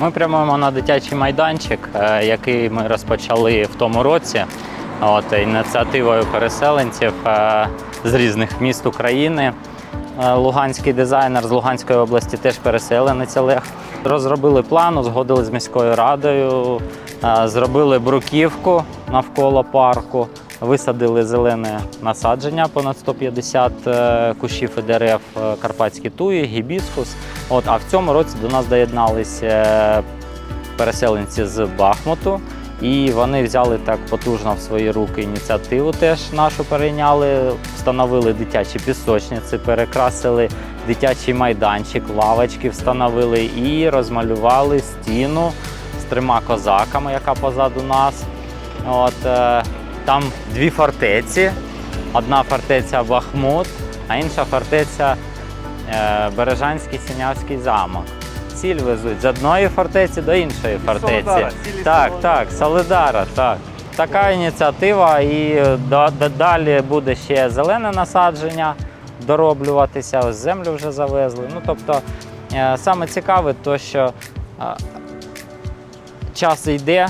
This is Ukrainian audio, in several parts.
Ми прямуємо на дитячий майданчик, е, який ми розпочали в тому році. От, ініціативою переселенців е, з різних міст України. Е, Луганський дизайнер з Луганської області теж переселенець Олег. Розробили план, узгодили з міською радою, зробили бруківку навколо парку, висадили зелене насадження, понад 150 е, кущів і дерев, карпатські туї, гібіскус. От, а в цьому році до нас доєдналися переселенці з Бахмуту. І вони взяли так потужно в свої руки ініціативу, теж нашу перейняли, встановили дитячі пісочниці, перекрасили дитячий майданчик, лавочки встановили і розмалювали стіну з трьома козаками, яка позаду нас. От, е, там дві фортеці. Одна фортеця Бахмут, а інша фортеця Бережанський Синявський замок. Ціль везуть з одної фортеці до іншої фортеці. Солидара, цілі так, Солидара. так, Солидара, так. Така ініціатива, і да- далі буде ще зелене насадження дороблюватися. Ось землю вже завезли. Ну тобто, е, саме цікаве, то що е, час йде,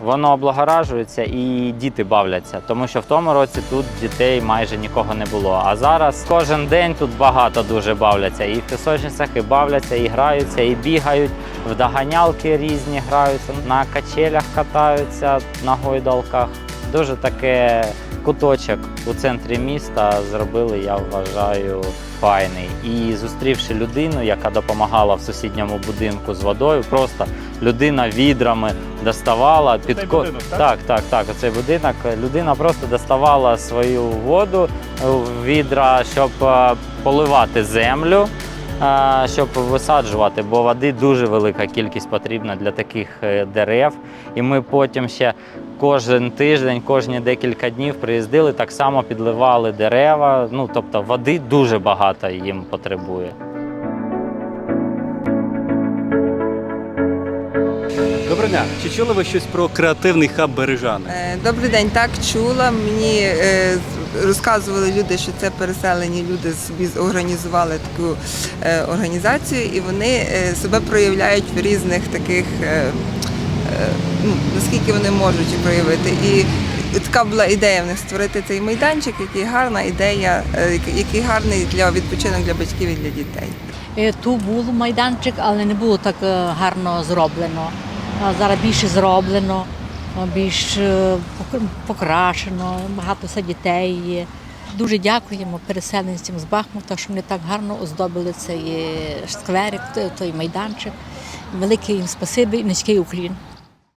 воно облагоражується і діти бавляться, тому що в тому році тут дітей майже нікого не було. А зараз кожен день тут багато дуже бавляться. І в пісочницях і бавляться, і граються, і бігають, в доганялки різні граються, на качелях катаються, на гойдалках. Дуже таке куточок у центрі міста зробили, я вважаю, файний. І зустрівши людину, яка допомагала в сусідньому будинку з водою, просто людина відрами доставала під будинок, так? так, так, так, оцей будинок. Людина просто доставала свою воду в відра, щоб е, поливати землю. е, Щоб висаджувати, бо води дуже велика кількість потрібна для таких е, дерев. І ми потім ще кожен тиждень, кожні декілька днів приїздили, так само підливали дерева. Ну тобто води дуже багато їм потребує. Доброго дня. Чи чули ви щось про креативний хаб Бережани? Е, Добрий день, так чула. Мені е, розказували люди, що це переселені люди собі організували таку е, організацію, і вони е, себе проявляють в різних таких, ну, наскільки вони можуть проявити. І така була ідея в них створити цей майданчик, який гарна ідея, е, який- гарний для відпочинок для батьків і для дітей. Е, Тут був майданчик, але не було так е, гарно зроблено. Зараз більше зроблено, більш е, покрашено, багато все дітей є. Дуже дякуємо переселенцям з Бахмута, що вони так гарно оздобили цей е, скверик, той майданчик. Велике їм спасибі низький уклін.